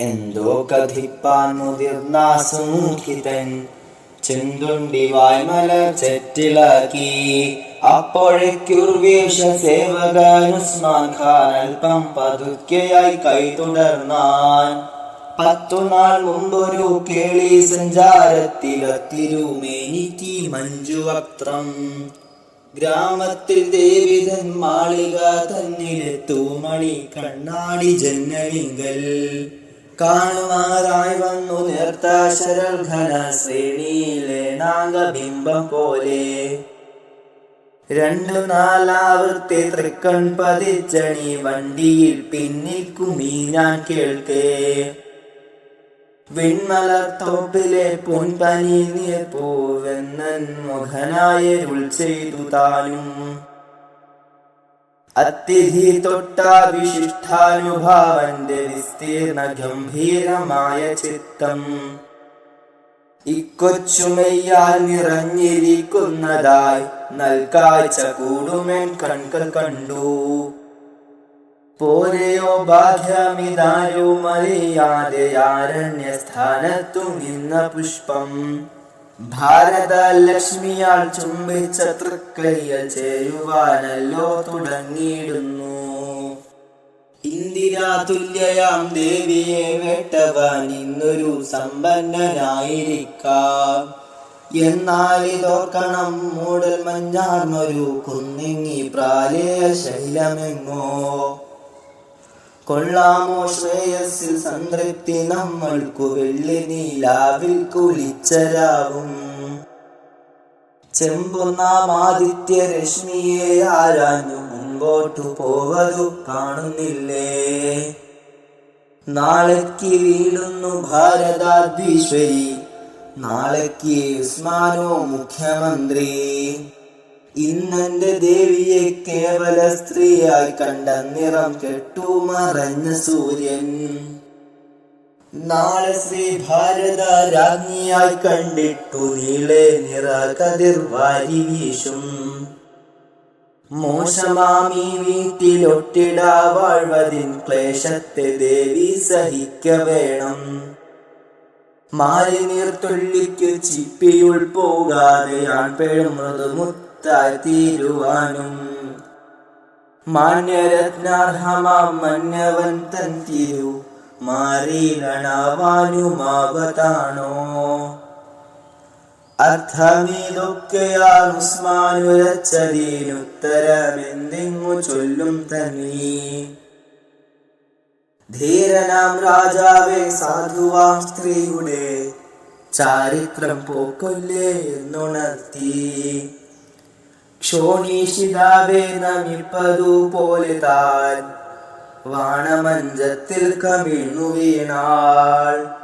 എന്തോ കഥിപ്പാൻ മുതിർന്നാസുഖിതൻ ചെന്തുണ്ടി വായ്മല ചെറ്റിലാക്കി അപ്പോഴേക്കുർവേഷ സേവകൻ ഉസ്മാൻ ഖാൻ അല്പം പതുക്കെയായി കൈ തുടർന്നാൻ. പത്തുനാൾ മുമ്പൊരു കേളി സഞ്ചാരത്തിലെത്തിരുമേനിറ്റി മഞ്ജുവക്ത്രം ഗ്രാമത്തിൽ ദേവിതൻ മാളിക തന്നിലെത്തു മണി കണ്ണാടി ജന്നലിങ്കൽ. കാണുമാറായി വന്നു നേർത്ത ശരൽഘന ശ്രേണിയിലെ നാഗബിംബം പോലെ. രണ്ടു നാലാവൃത്തി തൃക്കൺ പതിച്ചണി വണ്ടിയിൽ പിന്നിൽ കുമി ഞാൻ കേൾക്കേ വിൺമലത്തോപ്പിലെ പൊൻപനി നീർപ്പൂവെന്നൻ മുഖനായരുൾ ചെയ്തു താനും അതിഥി തൊട്ടാവിശിഷ്ടാനുഭാവന്റെ വിസ്തീർണ ഗംഭീരമായ ചിത്തം. ഇക്കൊച്ചുമയ്യാൽ നിറഞ്ഞിരിക്കുന്നതായി നൽകാഴ്ച കൂടുമേൻ കൺകൾ കണ്ടു. പോരെയോ ബാധ്യമിതാരോ മറിയാതെ ആരണ്യസ്ഥാനത്തു നിന്ന പുഷ്പം. ഭാരത ലക്ഷ്മിയാൽ ചുംബിച്ച തൃക്കൈകൾ ചേരുവാനല്ലോ തുടങ്ങിയിടുന്നു. ഇന്ദിരാ തുല്യയാം ദേവിയെ വേട്ടവൻ ഇന്നൊരു സമ്പന്നനായിരിക്കാം. എന്നാൽ ഇതോർക്കണം മൂടൽ മഞ്ഞാർന്നൊരു കുന്നിങ്ങി പ്രാലേയ ശൈലമെങ്ങോ. കൊള്ളാമോ ശ്രേയസിൽ സംതൃപ്തി നമ്മൾക്കു വെള്ളി നീലാവിൽ കുളിച്ചരാവും ചെമ്പുന്നാമാദിത്യ രശ്മിയെ ആരാഞ്ഞു മുമ്പോട്ടു പോവതു കാണുന്നില്ലേ? നാളേക്ക് വീടുന്നു ഭാരതാദ്വീശ്വരി നാളേക്ക് ഉസ്മാനോ മുഖ്യമന്ത്രി. ഇന്നെന്റെ ദേവിയെ കേവല സ്ത്രീയായി കണ്ട നിറം കെട്ടു മറഞ്ഞ സൂര്യൻ. നാളെ ശ്രീ ഭാരത രാജ്ഞിയായി കണ്ടിട്ടു നീളെ നിറ കതിർ വാരി വീശും. മോശമാമീ വീട്ടിലൊട്ടിടാ വാഴ്വതിൻ ക്ലേശത്തെ ദേവി സഹിക്ക വേണം. മാറി നീർത്തുള്ളിക്ക് ചിപ്പിയുൾ പോകാതെ ആൺപേഴും മൃദുമുത്തായി തീരുവാനും മാന്യരത്നാർഹമാം മന്നവൻ തൻ തിരു മാറിയിലണാവാനുമാവതാണോ അർത്ഥമിതൊക്കെയാണ് ഉസ്മാനുരച്ചതിനുത്തരമെന്തെങ്ങു ചൊല്ലും തന്നീ. ധീരനാം രാജാവേ സാധുവാം സ്ത്രീയുടെ ചാരിത്രം പോക്കൊല്ലേ എന്നുണർത്തി. ക്ഷോണീഷിതാവേ നമിപ്പതു പോലെ താൻ. വാണമഞ്ചത്തിൽ കമിഴ്ന്നു വീണാൾ